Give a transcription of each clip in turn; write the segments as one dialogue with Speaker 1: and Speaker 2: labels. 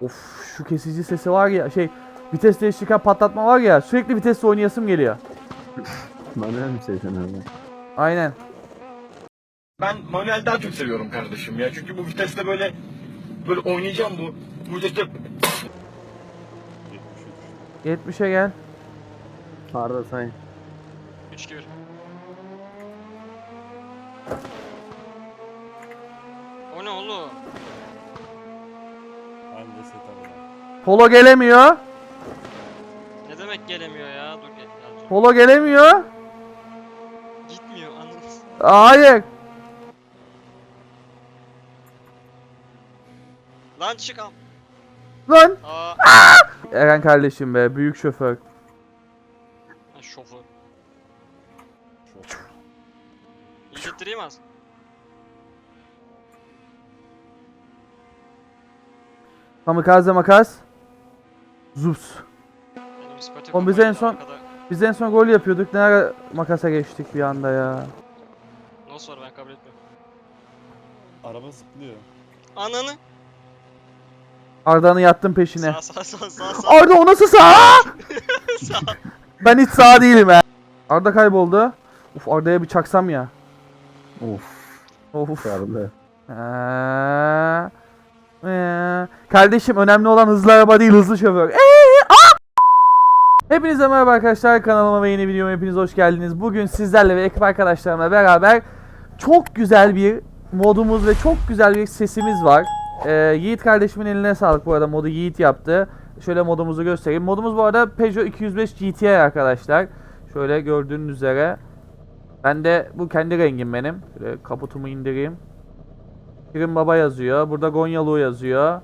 Speaker 1: Of şu kesici sesi var ya şey vites değiştirirken patlatma var ya sürekli vitesle oynayasım geliyor.
Speaker 2: Manuel mi sevsen abi?
Speaker 1: Aynen.
Speaker 3: Ben manuel daha çok seviyorum kardeşim ya. Çünkü bu viteste böyle böyle oynayacağım bu. Bu viteste
Speaker 1: 70'e gel.
Speaker 2: Arda say.
Speaker 4: 3 2 1.
Speaker 1: Polo gelemiyor.
Speaker 4: Ne demek gelemiyor ya? Dur gel. gel.
Speaker 1: Polo gelemiyor.
Speaker 4: Gitmiyor anladın.
Speaker 1: Hayır.
Speaker 4: Lan çık am.
Speaker 1: Lan.
Speaker 4: Aa.
Speaker 1: Eren kardeşim be büyük şoför.
Speaker 4: Ha, şoför. İzlettireyim az.
Speaker 1: Kamikaze makas. Zups. Oğlum biz en son-
Speaker 4: arkada.
Speaker 1: Biz en son gol yapıyorduk. Ne ara makasa geçtik bir anda ya.
Speaker 4: Nasıl var ben kabul etmiyorum.
Speaker 5: Araba zıplıyor.
Speaker 4: Ananı.
Speaker 1: Arda'nın yattım peşine.
Speaker 4: Sağ sağ sağ sağ sağ.
Speaker 1: Arda o nasıl sağ?
Speaker 4: sağ.
Speaker 1: Ben hiç sağ değilim ha. Arda kayboldu. Uf Arda'ya bir çaksam ya.
Speaker 2: Of.
Speaker 1: Of.
Speaker 2: Arda.
Speaker 1: Ee, ee. Kardeşim önemli olan hızlı araba değil hızlı şoför. Ee! Hepinize merhaba arkadaşlar kanalıma ve yeni videoma hepiniz hoş geldiniz. Bugün sizlerle ve ekip arkadaşlarımla beraber çok güzel bir modumuz ve çok güzel bir sesimiz var. Ee, Yiğit kardeşimin eline sağlık bu arada modu Yiğit yaptı. Şöyle modumuzu göstereyim. Modumuz bu arada Peugeot 205 GTI arkadaşlar. Şöyle gördüğünüz üzere. Ben de bu kendi rengim benim. Şöyle kaputumu indireyim. Şirin Baba yazıyor. Burada Gonyalu yazıyor.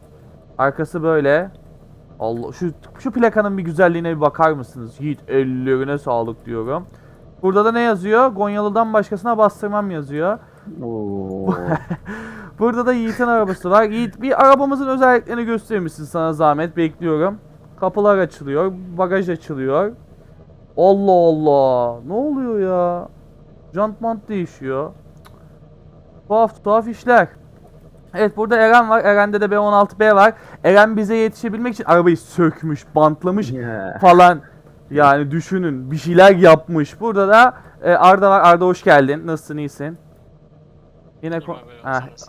Speaker 1: Arkası böyle. Allah şu şu plakanın bir güzelliğine bir bakar mısınız? Yiğit ellerine sağlık diyorum. Burada da ne yazıyor? Gonyalı'dan başkasına bastırmam yazıyor. Burada da Yiğit'in arabası var. Yiğit bir arabamızın özelliklerini gösterir misin sana zahmet? Bekliyorum. Kapılar açılıyor. Bagaj açılıyor. Allah Allah. Ne oluyor ya? Jant mant değişiyor. Tuhaf tuhaf işler. Evet burada Eren var. Eren'de de B16B var. Eren bize yetişebilmek için arabayı sökmüş, bantlamış
Speaker 2: Ya.
Speaker 1: falan. Yani düşünün bir şeyler yapmış. Burada da e, Arda var. Arda hoş geldin. Nasılsın? iyisin? Yine?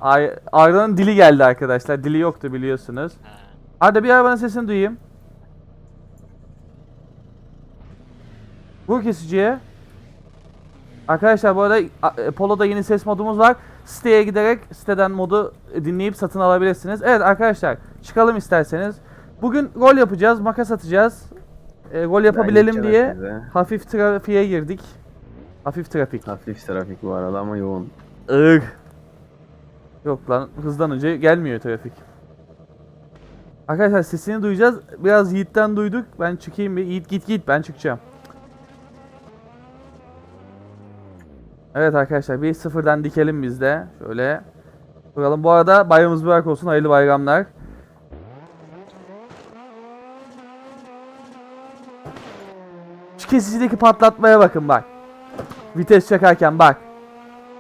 Speaker 1: Ay- Arda'nın dili geldi arkadaşlar. Dili yoktu biliyorsunuz. Arda bir arabanın sesini duyayım. Vur kesiciye. Arkadaşlar bu arada e, Polo'da yeni ses modumuz var. Siteye giderek siteden modu dinleyip satın alabilirsiniz. Evet arkadaşlar çıkalım isterseniz. Bugün gol yapacağız, makas atacağız. E, gol yapabilelim diye
Speaker 2: hepinize.
Speaker 1: hafif trafiğe girdik. Hafif trafik.
Speaker 2: Hafif trafik bu arada ama yoğun.
Speaker 1: Iğ. Yok lan hızdan önce gelmiyor trafik. Arkadaşlar sesini duyacağız. Biraz Yiğit'ten duyduk. Ben çıkayım bir. Yiğit git git ben çıkacağım. Evet arkadaşlar bir sıfırdan dikelim biz de. Şöyle. Bakalım bu arada bayramımız mübarek olsun. Hayırlı bayramlar. Şu kesicideki patlatmaya bakın bak. Vites çakarken bak.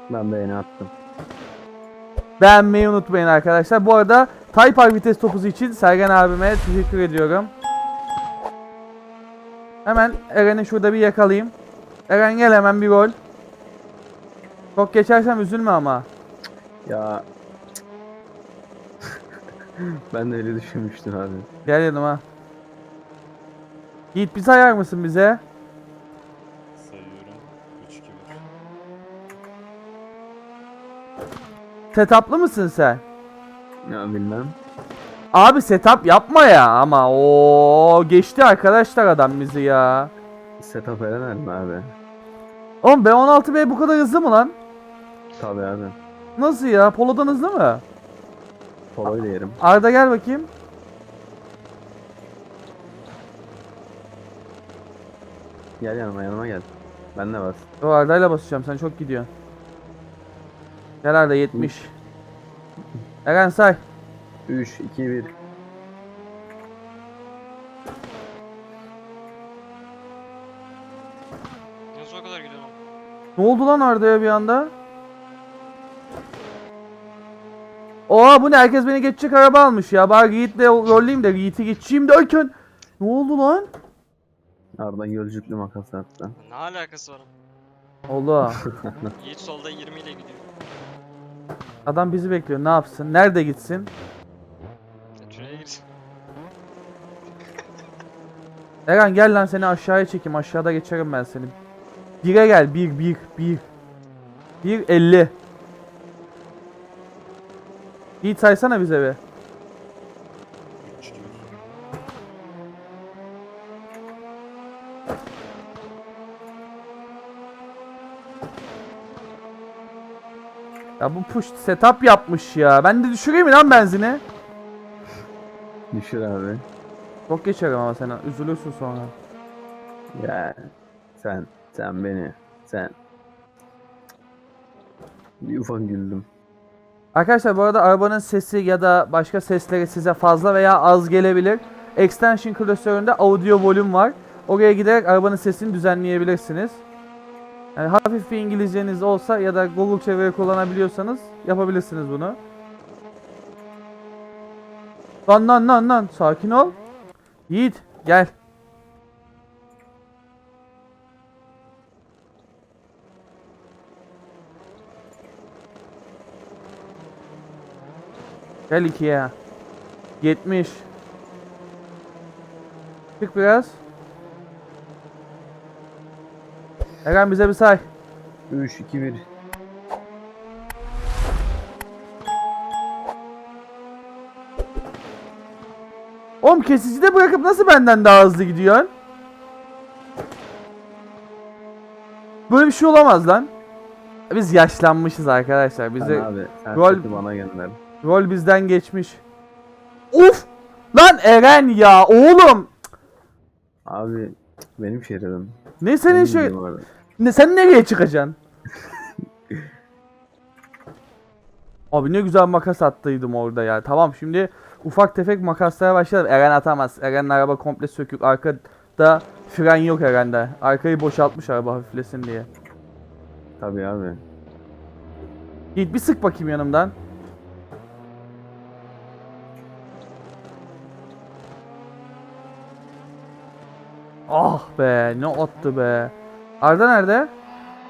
Speaker 2: Ben beğeni attım.
Speaker 1: Beğenmeyi unutmayın arkadaşlar. Bu arada Taypar vites topuzu için Sergen abime teşekkür ediyorum. Hemen Eren'i şurada bir yakalayayım. Eren gel hemen bir gol. Çok geçersem üzülme ama.
Speaker 2: Ya. ben de öyle düşünmüştüm abi.
Speaker 1: Gel yanıma. Yiğit bir sayar mısın bize?
Speaker 5: Sayıyorum. 3 2 1.
Speaker 1: Setup'lı mısın sen?
Speaker 2: Ya bilmem.
Speaker 1: Abi setup yapma ya ama o geçti arkadaşlar adam bizi ya.
Speaker 2: Setup eren mi abi?
Speaker 1: Oğlum B16B bu kadar hızlı mı lan?
Speaker 2: Tabi abi.
Speaker 1: Nasıl ya? Polo'dan hızlı mı?
Speaker 2: Polo'yu da yerim.
Speaker 1: Arda gel bakayım.
Speaker 2: Gel yanıma yanıma gel. Ben de bas.
Speaker 1: Yo Arda'yla basacağım sen çok gidiyorsun. Gel Arda 70. Eren say.
Speaker 2: 3, 2, 1.
Speaker 4: Nasıl o kadar gidiyorsun?
Speaker 1: Ne oldu lan Arda'ya bir anda? Oha bu ne? Herkes beni geçecek araba almış ya. Bari Yiğit'le rolleyim de Yiğit'i geçeyim derken. Ne oldu lan?
Speaker 2: Arda gözlüklü makas attı.
Speaker 4: Ne alakası var?
Speaker 1: Allah.
Speaker 4: Yiğit solda 20 ile gidiyor.
Speaker 1: Adam bizi bekliyor. Ne yapsın? Nerede gitsin?
Speaker 4: Ya Tünele girsin.
Speaker 1: Eren gel lan seni aşağıya çekeyim. Aşağıda geçerim ben seni. Bire gel. Bir, bir, bir. Bir, elli. Yiğit saysana bize be.
Speaker 5: 3 2
Speaker 1: Ya bu push setup yapmış ya. Ben de düşüreyim mi lan benzini?
Speaker 2: Düşür abi.
Speaker 1: Çok geçerim ama sen üzülürsün sonra.
Speaker 2: Ya sen, sen beni, sen. Bir ufak güldüm.
Speaker 1: Arkadaşlar bu arada arabanın sesi ya da başka sesleri size fazla veya az gelebilir. Extension klasöründe audio volüm var. Oraya giderek arabanın sesini düzenleyebilirsiniz. Yani hafif bir İngilizceniz olsa ya da Google çeviri kullanabiliyorsanız yapabilirsiniz bunu. Lan lan lan lan sakin ol. Yiğit gel. Gel ikiye. 70. Çık biraz. Eren bize bir say.
Speaker 2: 3, 2, 1.
Speaker 1: Oğlum kesicide bırakıp nasıl benden daha hızlı gidiyorsun? Böyle bir şey olamaz lan. Biz yaşlanmışız arkadaşlar. Bize
Speaker 2: abi, sen
Speaker 1: rol-
Speaker 2: bana gönder.
Speaker 1: Rol bizden geçmiş. Uf! Lan Eren ya oğlum.
Speaker 2: Abi, benim şeridim.
Speaker 1: Ne senin şey? Ne sen nereye çıkacaksın? Abi ne güzel makas attıydım orada ya. Tamam şimdi ufak tefek makaslara başlayalım. Eren atamaz. Eren'in araba komple sökük. Arkada fren yok Eren'de. Arkayı boşaltmış araba hafiflesin diye.
Speaker 2: Tabii abi.
Speaker 1: Git bir sık bakayım yanımdan. Ah be ne attı be. Arda nerede?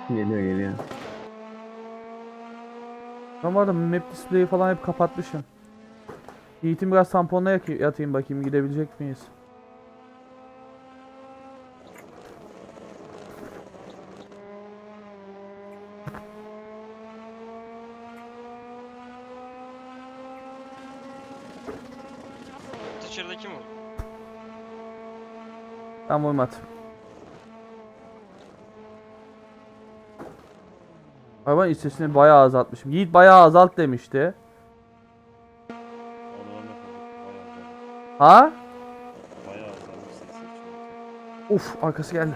Speaker 2: Geliyor geliyor.
Speaker 1: Ben bu arada map display'i falan hep kapatmışım. Yiğit'in biraz tamponla yatayım bakayım gidebilecek miyiz? Ben vurmadım. Arabanın iç sesini bayağı azaltmışım. Yiğit bayağı azalt demişti. Ha? Uf arkası geldi.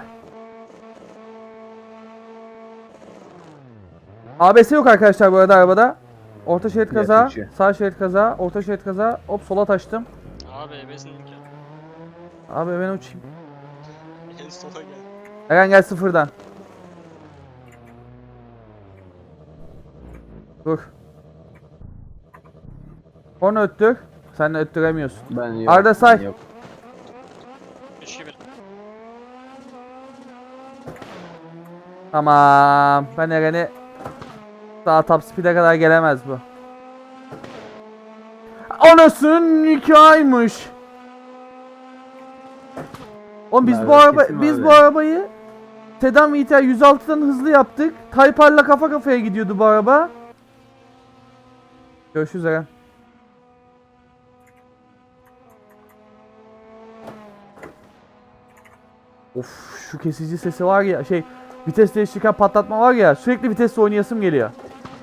Speaker 1: ABS yok arkadaşlar bu arada arabada. Orta şerit kaza,
Speaker 2: Yapıcı.
Speaker 1: sağ şerit kaza, orta şerit kaza. Hop sola taştım.
Speaker 4: Abi ebesin imkanı.
Speaker 1: Abi ben uçayım.
Speaker 4: En sola gel.
Speaker 1: Eren gel sıfırdan. Dur. Onu öttür. Sen de öttüremiyorsun.
Speaker 2: Ben yok.
Speaker 1: Arda say.
Speaker 2: Yok.
Speaker 4: 3 2 1.
Speaker 1: Tamam. Ben Eren'i daha top speed'e kadar gelemez bu. Anasının nikahıymış. Oğlum biz bu araba biz bu arabayı Sedan VTR 106'dan hızlı yaptık. Taypar'la kafa kafaya gidiyordu bu araba. Görüşürüz Eren. Of şu kesici sesi var ya şey vites değiştirirken patlatma var ya sürekli vitesle oynayasım geliyor.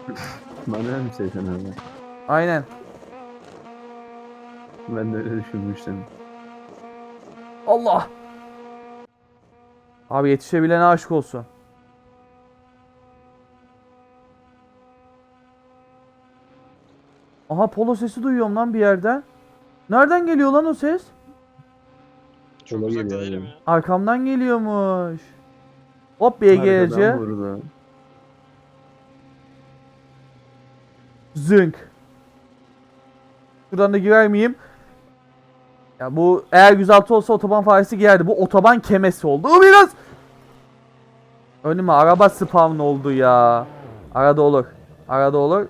Speaker 2: Bana mi şey sen abi?
Speaker 1: Aynen.
Speaker 2: Ben de öyle düşünmüştüm.
Speaker 1: Allah. Abi yetişebilene aşk olsun. Aha polo sesi duyuyorum lan bir yerden. Nereden geliyor lan o ses?
Speaker 4: Çok uzakta
Speaker 2: geliyor
Speaker 4: değilim ya.
Speaker 1: Arkamdan geliyormuş. Hop BGC.
Speaker 2: Arkadan vurdu.
Speaker 1: Zınk. Şuradan da girer miyim? Ya bu eğer 106 olsa otoban faresi girerdi. Bu otoban kemesi oldu. O biraz. Önüme araba spawn oldu ya. Arada olur. Arada olur.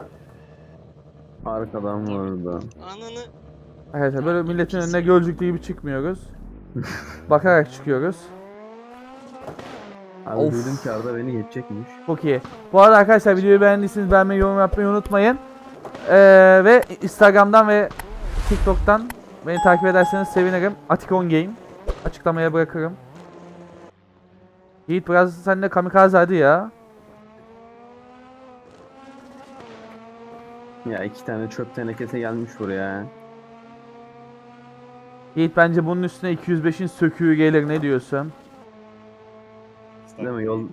Speaker 2: Arkadan vurdu.
Speaker 4: Ananı.
Speaker 1: Arkadaşlar böyle milletin önüne gölcüklü gibi çıkmıyoruz. Bakarak çıkıyoruz.
Speaker 2: Abi
Speaker 1: Of.
Speaker 2: duydum ki Arda beni geçecekmiş.
Speaker 1: Çok iyi. Bu arada arkadaşlar videoyu beğendiyseniz beğenmeyi, yorum yapmayı unutmayın. Ee, ve Instagram'dan ve TikTok'tan beni takip ederseniz sevinirim. Atikon Game. Açıklamaya bırakırım. Yiğit biraz sen de kamikaze hadi ya.
Speaker 2: Ya iki tane çöp tenekesi gelmiş buraya.
Speaker 1: Yiğit bence bunun üstüne 205'in söküğü gelir ne diyorsun?
Speaker 2: Değil mi? Yol...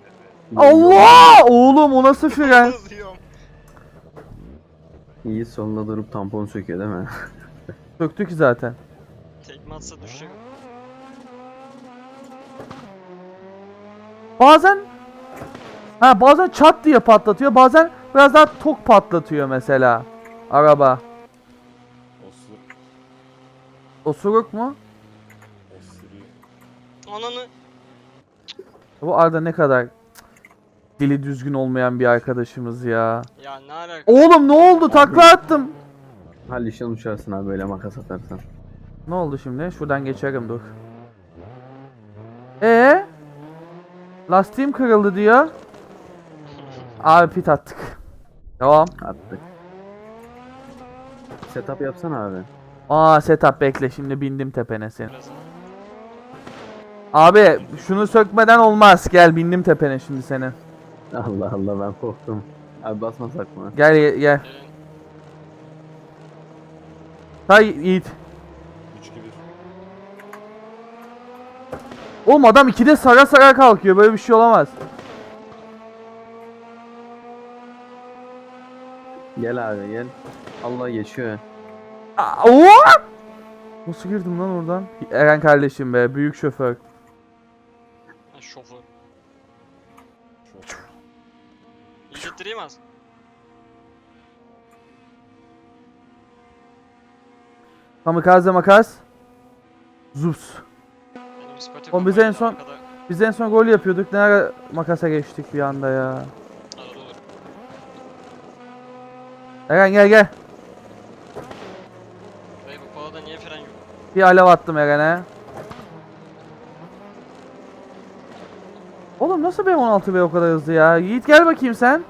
Speaker 1: Allah! Oğlum o nasıl fren?
Speaker 2: İyi sonunda durup tampon söküyor değil mi?
Speaker 1: Söktü ki zaten.
Speaker 4: Tekme atsa düşecek.
Speaker 1: Bazen ha bazen çat diye patlatıyor. Bazen biraz daha tok patlatıyor mesela araba.
Speaker 5: Osuruk.
Speaker 1: Osuruk mu?
Speaker 5: Osuruyor.
Speaker 4: Ananı.
Speaker 1: Bu Arda ne kadar dili düzgün olmayan bir arkadaşımız ya.
Speaker 4: Ya ne alaka?
Speaker 1: Oğlum ne oldu? Takla attım.
Speaker 2: Hallişan uçarsın abi böyle makas atarsan.
Speaker 1: Ne oldu şimdi? Şuradan geçerim dur. Ee? Lastiğim kırıldı diyor. Abi pit attık. Devam.
Speaker 2: Attık. Setup yapsana abi.
Speaker 1: Aa setup bekle şimdi bindim tepene senin. Abi şunu sökmeden olmaz. Gel bindim tepene şimdi senin.
Speaker 2: Allah Allah ben korktum. Abi basmasak mı?
Speaker 1: Gel gel. Say Yiğit.
Speaker 5: 3 gibi.
Speaker 1: Oğlum adam ikide sara sara kalkıyor. Böyle bir şey olamaz.
Speaker 2: Gel abi gel. Allah geçiyor.
Speaker 1: Aa, oo! Nasıl girdim lan oradan? Eren kardeşim be. Büyük şoför.
Speaker 4: Şoför. İzlettireyim az.
Speaker 1: Kamikaze makas. Zups. Oğlum biz en son- Biz en son gol yapıyorduk. Ne ara makasa geçtik bir anda ya. Eren gel gel.
Speaker 4: Bey bu kolada niye fren yok?
Speaker 1: Bir alev attım Eren'e. Oğlum nasıl B16 B o kadar hızlı ya? Yiğit gel bakayım sen.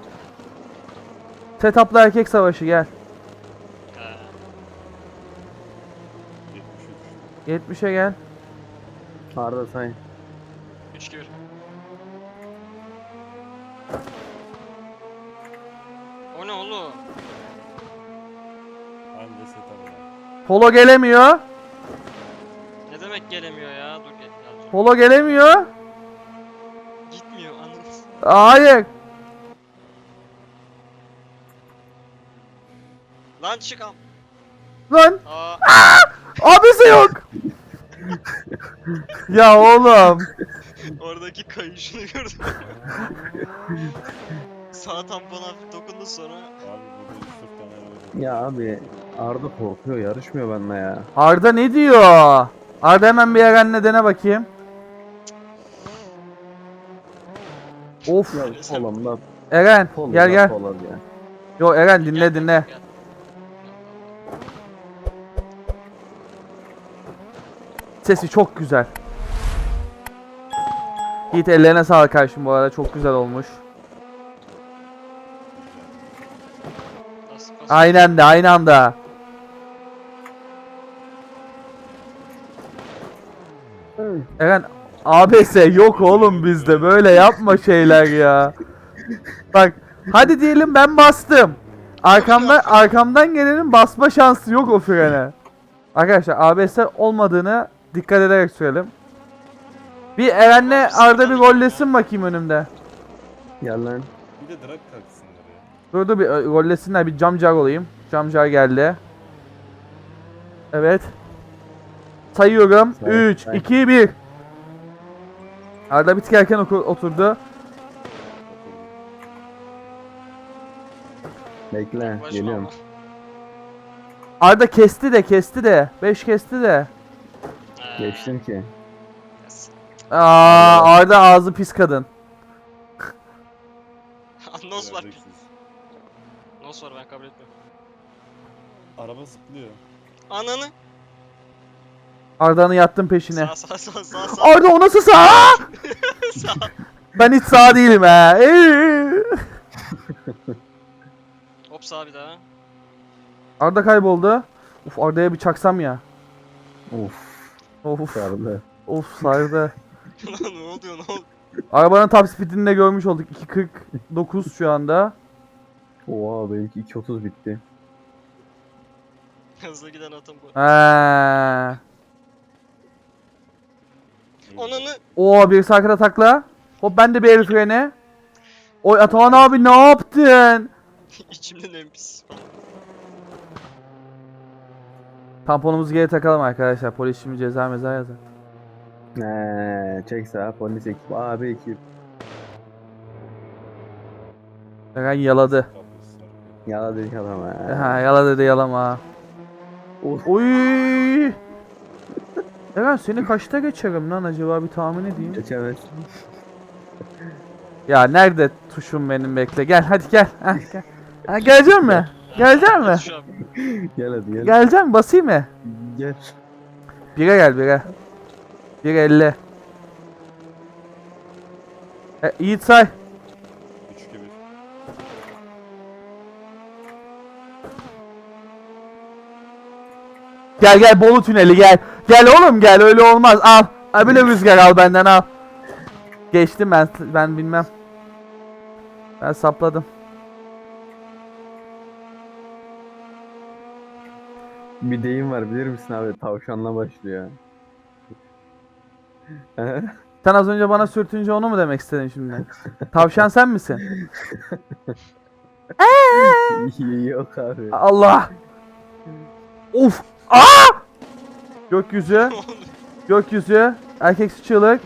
Speaker 1: Setup'la erkek savaşı gel.
Speaker 4: He.
Speaker 5: 73.
Speaker 1: 70'e gel.
Speaker 2: Arda say.
Speaker 4: 3 2 1. O ne oğlum?
Speaker 5: Ben de setup'ım.
Speaker 1: Polo gelemiyor.
Speaker 4: Ne demek gelemiyor ya? Dur gel. gel.
Speaker 1: Polo gelemiyor.
Speaker 4: Gitmiyor anladın.
Speaker 1: Hayır.
Speaker 4: Lan çık am.
Speaker 1: Lan
Speaker 4: Aa.
Speaker 1: Abisi yok. ya oğlum.
Speaker 4: Oradaki kayışını gördüm. Sağ tampon hafif dokundu sonra.
Speaker 5: Abi burada 3-4 tane araba var.
Speaker 2: Ya abi Arda korkuyor yarışmıyor benimle ya.
Speaker 1: Arda ne diyor? Arda hemen bir Eren'le dene bakayım. Of.
Speaker 2: Ya
Speaker 1: Eren
Speaker 2: polo
Speaker 1: gel gel.
Speaker 2: polo ya.
Speaker 1: Yo Eren dinle dinle.
Speaker 4: gel.
Speaker 1: Sesi çok güzel. Yiğit ellerine sağlık kardeşim bu arada çok güzel olmuş. Aynen de aynı anda. Eren ABS yok oğlum bizde böyle yapma şeyler ya. Bak hadi diyelim ben bastım. Arkamdan arkamdan gelenin basma şansı yok o frene. Arkadaşlar ABS olmadığını dikkat ederek sürelim. Bir Eren'le Arda bir gollesin bakayım önümde.
Speaker 2: Gel lan.
Speaker 5: Bir de drag kalksınlar ya.
Speaker 1: Dur dur bir ö, gollesinler bir cam jar olayım. Cam jar geldi. Evet. Sayıyorum.
Speaker 2: Say,
Speaker 1: 3,
Speaker 2: say.
Speaker 1: 2, 1. Arda bir tık erken oku- oturdu.
Speaker 2: Bekle geliyorum.
Speaker 1: Arda kesti de kesti de. 5 kesti de.
Speaker 2: Geçtim ki.
Speaker 1: Aa, Arda ağzı pis kadın.
Speaker 4: Nos var.
Speaker 5: Göreceksiniz.
Speaker 4: Nos var ben kabul etmiyorum.
Speaker 5: Araba zıplıyor.
Speaker 4: Ananı.
Speaker 1: Arda'nın yattım peşine.
Speaker 4: Sağ sağ sağ sağ sağ.
Speaker 1: Arda o nasıl sağ?
Speaker 4: sağ.
Speaker 1: Ben hiç sağ değilim ha.
Speaker 4: Hop sağ bir daha.
Speaker 1: Arda kayboldu. Uf Arda'ya bir çaksam ya.
Speaker 2: Uf.
Speaker 1: Of
Speaker 2: Sardı.
Speaker 1: of sardı.
Speaker 4: ne oluyor ne oluyor?
Speaker 1: Arabanın top speedini de görmüş olduk. 2.49 şu anda.
Speaker 2: Oha benimki 2.30 bitti.
Speaker 4: Hızlı giden atım bu.
Speaker 1: Eee.
Speaker 4: Ananı.
Speaker 1: Oo birisi arkada takla. Hop ben de bir el freni. Oy Atahan abi ne yaptın?
Speaker 4: İçimden en pis.
Speaker 1: Tamponumuzu geri takalım arkadaşlar. Polis şimdi ceza meza yazar.
Speaker 2: Eee çek sağa polis ekip abi ekip.
Speaker 1: Eren yaladı.
Speaker 5: Kablosu var.
Speaker 2: Yala dedik adam ha.
Speaker 1: Ha yaladı da yalama.
Speaker 2: Of.
Speaker 1: Oy. Eren seni kaçta geçerim lan acaba bir tahmin edeyim.
Speaker 2: Geçemez.
Speaker 1: Ya nerede tuşum benim bekle. Gel hadi gel. Heh, gel. Ha, gelecek mi? Gelecek mi?
Speaker 2: Gel hadi gel.
Speaker 1: Gelecek mi? Basayım mı?
Speaker 2: Gel.
Speaker 1: Bire gel bire. 1.50. E, Yiğit say.
Speaker 5: 3 gibi.
Speaker 1: Gel gel Bolu tüneli gel. Gel oğlum gel öyle olmaz al. Ha böyle rüzgar al benden al. Geçtim ben ben bilmem. Ben sapladım.
Speaker 2: Bir deyim var bilir misin abi? Tavşanla başlıyor.
Speaker 1: Sen az önce bana sürtünce onu mu demek istedin şimdi? Tavşan sen misin?
Speaker 2: Yok abi.
Speaker 1: Allah. Of. Aa! Gökyüzü. Gökyüzü. Erkeksi çığlık.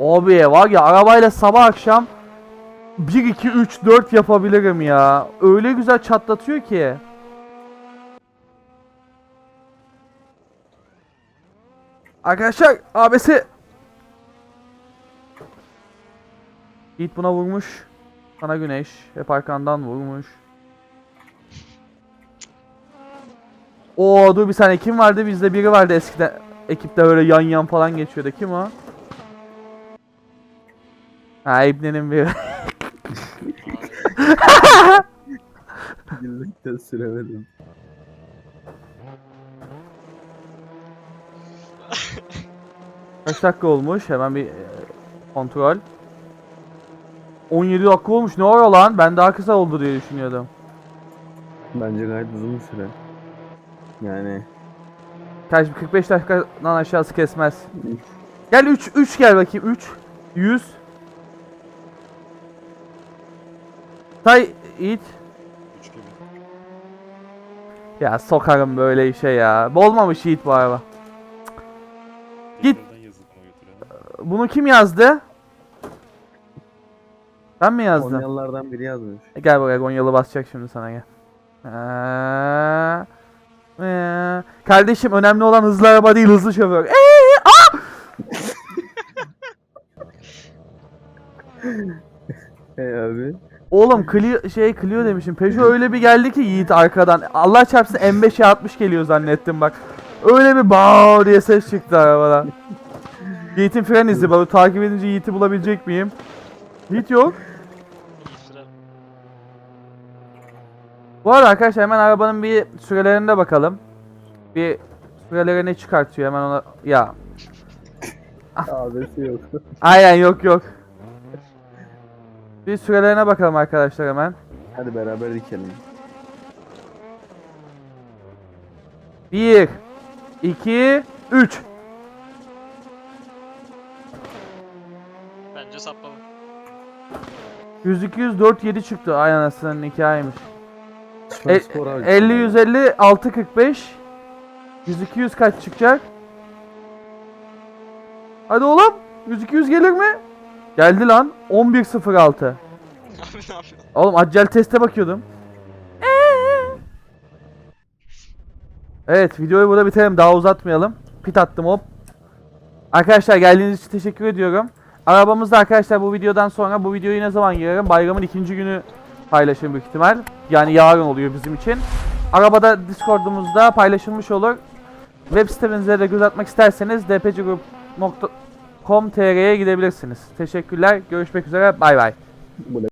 Speaker 1: Abi var ya arabayla sabah akşam 1 2 3 4 yapabilirim ya. Öyle güzel çatlatıyor ki. Arkadaşlar abisi Yiğit buna vurmuş. Sana güneş. Hep arkandan vurmuş. Oo dur bir saniye kim vardı? Bizde biri vardı eskiden. Ekipte böyle yan yan falan geçiyordu. Kim o? Ha İbne'nin biri.
Speaker 2: Gülmekten süremedim.
Speaker 1: Kaç dakika olmuş? Hemen bir e, kontrol. 17 dakika olmuş. Ne oluyor lan? Ben daha kısa oldu diye düşünüyordum.
Speaker 2: Bence gayet uzun bir süre. Yani
Speaker 1: Kaç 45 dakikadan aşağısı kesmez. Gel 3 3 gel bakayım 3 100 Say it
Speaker 5: 3 gibi.
Speaker 1: Ya sokarım böyle işe ya. Olmamış Yiğit bu araba. Git. Bunu kim yazdı? Ben mi yazdım?
Speaker 2: Konyalılardan biri yazmış.
Speaker 1: Gel buraya Gonyalı basacak şimdi sana gel. Aa, ee, Kardeşim önemli olan hızlı araba değil hızlı şoför. Ee, aa!
Speaker 2: Hey abi.
Speaker 1: Oğlum Clio şey Clio demişim. Peugeot öyle bir geldi ki Yiğit arkadan. Allah çarpsın M5'e 60 geliyor zannettim bak. Öyle bir bağ diye ses çıktı arabadan. Yiğit'in fren izi var. Takip edince Yiğit'i bulabilecek miyim? Yiğit yok. Bu arada arkadaşlar hemen arabanın bir sürelerine bakalım. Bir süreleri ne çıkartıyor hemen ona... Ya
Speaker 2: Abisi yok.
Speaker 1: aynen yok yok. Bir sürelerine bakalım arkadaşlar hemen.
Speaker 2: Hadi beraber dikelim.
Speaker 1: 1 2 3
Speaker 4: Bence sapladım.
Speaker 1: 100 200 4 7 çıktı. Ay anasının hikayeymiş. E,
Speaker 2: spor abi.
Speaker 1: 50 150 6 45 100 200 kaç çıkacak? Hadi oğlum. 100 200 gelir mi? Geldi lan. 11 06.
Speaker 4: Abi ne yapıyorsun?
Speaker 1: Oğlum accel teste bakıyordum. Evet videoyu burada bitirelim daha uzatmayalım. Pit attım hop. Arkadaşlar geldiğiniz için teşekkür ediyorum. Arabamızda arkadaşlar bu videodan sonra bu videoyu ne zaman girerim? Bayramın ikinci günü paylaşırım büyük ihtimal. Yani yarın oluyor bizim için. Arabada Discord'umuzda paylaşılmış olur. Web sitemize de göz atmak isterseniz dpcgroup.com.tr'ye gidebilirsiniz. Teşekkürler. Görüşmek üzere. Bay bay.